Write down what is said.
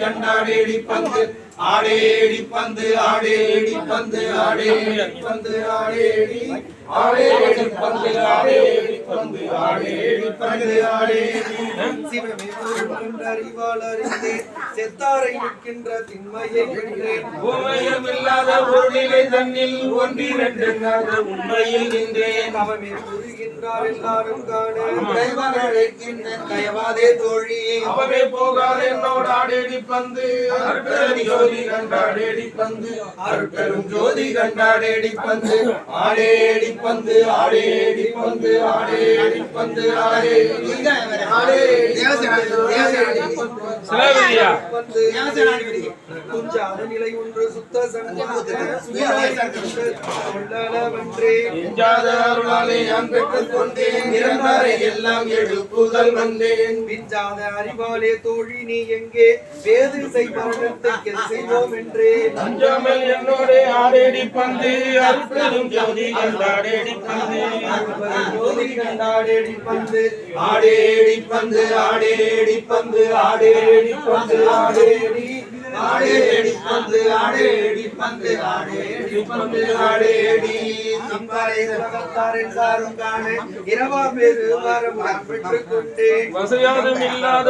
கண்டாடேடி பந்து ஆடேடி பந்து ஆடேடி பந்து ஆடேடி பந்து ஆடேடி ஆடேடி பந்து ஆடே செத்தாரை நிற்கின்ற திண்மையை இல்லாத ஒரு நிலை தன்னில் ஒன்றிரண்டு உண்மையில் நின்றேன். அவமே புரிகின்றார் எல்லாரும் காண. கைவன் அழைக்கின்ற கயவாதே தோழி. அவவே போகாத என்னோட ஆடேடி பந்து. ஜோதி கண்டாடேடி பந்து. அருட்பெரும் ஜோதி கண்டாடேடி பந்து. ஆடேடி பந்து ஆடேடி பந்து ஆடேடி பந்து ஆடேடி எல்லாம் எழுப்புதல் வந்தேன் பிஞ்சாத அறிவாலே தோழி நீ எங்கே வேது செய்வரணத்தை செய்வோம் என்றே அஞ்சாமல் என்னோட ஆடேடி பந்து அற்புதம் ஜோதி கண்டாடேடி பந்து. ஜோதி கண்டாடேடி பந்து ஆடேடி பந்து. ஆடேடி பந்து ஆடேடி. பந்து ஆடேடி ஆடேடி பந்து ஆடேடி. பந்து ஆடேடி பந்து ஆடேடி அம்பாரை உலகத்தார் எல்லாரும் காண இரவா பேரு வாரம் பெற்றுக் கொண்டேன். வசையாதும் இல்லாத